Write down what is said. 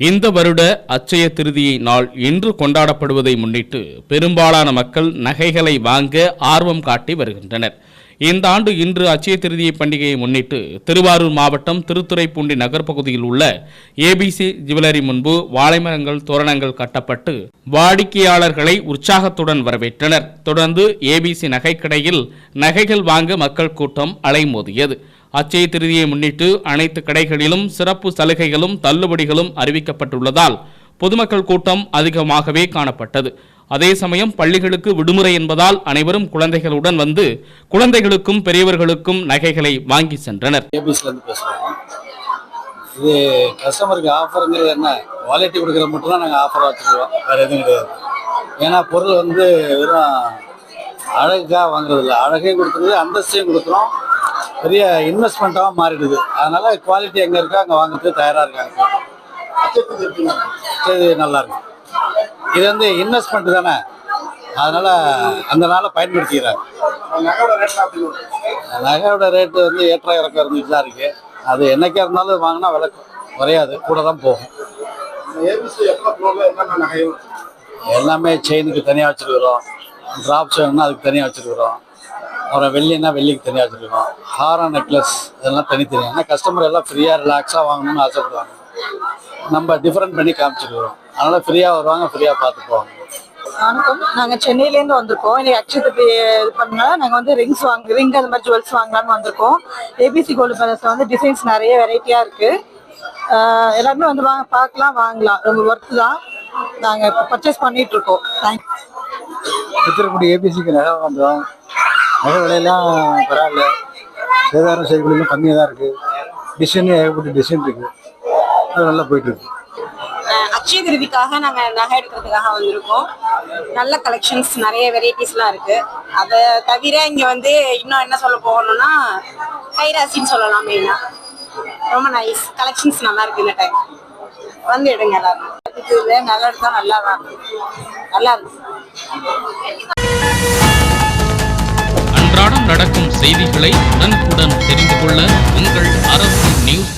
இந்த வருட அச்சய திருதியை நாள் இன்று கொண்டாடப்படுவதை முன்னிட்டு பெரும்பாலான மக்கள் நகைகளை வாங்க ஆர்வம் காட்டி வருகின்றனர். இந்த ஆண்டு இன்று அச்சய திருதியை பண்டிகையை முன்னிட்டு திருவாரூர் மாவட்டம் திருத்துறைப்பூண்டி நகர்ப்பகுதியில் உள்ள ஏபிசி ஜுவல்லரி முன்பு வாழைமரங்கள் தோரணங்கள் கட்டப்பட்டு வாடிக்கையாளர்களை உற்சாகத்துடன் வரவேற்றனர். தொடர்ந்து ஏபிசி நகைக்கடையில் நகைகள் வாங்க மக்கள் கூட்டம் அலைமோதியது. அச்சய திருதியை முன்னிட்டு அனைத்து கடைகளிலும் சிறப்பு சலுகைகளும் தள்ளுபடிகளும் அறிவிக்கப்பட்டுள்ளதால் பொதுமக்கள் கூட்டம் அதிகமாகவே காணப்பட்டது. அதே சமயம் பள்ளிகளுக்கு விடுமுறை என்பதால் அனைவரும் குழந்தைகளுடன் வந்து குழந்தைகளுக்கும் பெரியவர்களுக்கும் நகைகளை வாங்கி சென்றனர். இது கஸ்டமருக்கு ஆஃபருங்கிறது என்ன? குவாலிட்டி கொடுக்குற மட்டும் தான் நாங்கள் ஆஃபராக வச்சுருவோம் வேறு எதுவும் கிடையாது. ஏன்னா பொருள் வந்து வெறும் அழகுக்காக வாங்குறது இல்லை. கொடுத்துருது கொடுக்குறது அந்தஸ்தையும் கொடுக்குறோம். பெரிய இன்வெஸ்ட்மெண்ட்டாகவும் மாறிடுது. அதனால் குவாலிட்டி எங்கே இருக்கோ அங்கே வாங்குறதுக்கு தயாராக இருக்காங்க. இது நல்லா இது வந்து இன்வெஸ்ட்மெண்ட் தானே? அதனால அந்த நாளை பயன்படுத்திக்கிறாங்க. நகையோட ரேட்டு வந்து ஏற்ற இறக்கம் இருந்துட்டு தான் இருக்கு. அது என்னைக்கா இருந்தாலும் வாங்கினா விலை குறையாது. கூட தான் போகும். எல்லாமே செயினுக்கு தனியாக வச்சிருக்கிறோம். ட்ராப்ஸ் வேணும்னா அதுக்கு தனியாக வச்சிருக்கிறோம். அப்புறம் வெள்ளினா வெள்ளிக்கு தனியாக வச்சிருக்கிறோம். ஹாரம் நெக்லஸ் இதெல்லாம் தனித்தனியாக ஏன்னா கஸ்டமர் எல்லாம் ஃப்ரீயாக ரிலாக்ஸாக வாங்கணும்னு ஆசைப்படுவாங்க. நம்ம டிஃப்ரெண்ட் பண்ணி காமிச்சிருக்கிறோம் அதனால ஃப்ரீயாக வருவாங்க ஃப்ரீயாக பார்த்து போவாங்க வணக்கம். நாங்கள் சென்னையிலேருந்து வந்திருக்கோம். இன்னைக்கு அக்ஷயத்துக்கு இது பண்ணால நாங்கள் வந்து ரிங்ஸ் வாங்க ரிங் அந்த மாதிரி ஜுவல்ஸ் வாங்கலாம்னு வந்திருக்கோம். ஏபிசி கோல்டு பேலஸில் வந்து டிசைன்ஸ் நிறைய வெரைட்டியாக இருக்குது எல்லாருமே வந்து வாங்க பார்க்கலாம் வாங்கலாம். ரொம்ப ஒர்த்து தான். நாங்கள் இப்போ பர்ச்சேஸ் பண்ணிட்டு இருக்கோம். தேங்க்ஸ் திருப்பதி ஏபிசிக்கு நகை வந்தோம் நகை விலையெல்லாம் பரவாயில்ல. சேதாரம் செய்கூலியும் கம்மியாக தான் இருக்குது டிசைன் ஏகப்பட்ட டிசைன் இருக்குது அது நல்லா போயிட்டு இருக்கு. அக்ஷய திருதிக்காக நாங்க நகை எடுக்கிறதுக்காக வந்திருக்கோம். நல்ல கலெக்ஷன்ஸ் நிறைய வெரைட்டிஸ்லாம் இருக்கு. அதை தவிர இங்க வந்து இன்னும் என்ன சொல்ல போகணும்னா கைராசின்னு சொல்லலாம் மெயினா ரொம்ப நைஸ் கலெக்ஷன்ஸ் நல்லா இருக்கு இந்த டைம் வந்து எடுங்க எல்லாரும். இதுல நல்லா எடுத்தா நல்லா தான் இருக்கு. நல்லா இருக்கு அன்றாடம் நடக்கும் செய்திகளை உடனுக்குடன் தெரிந்து கொள்ள உங்கள்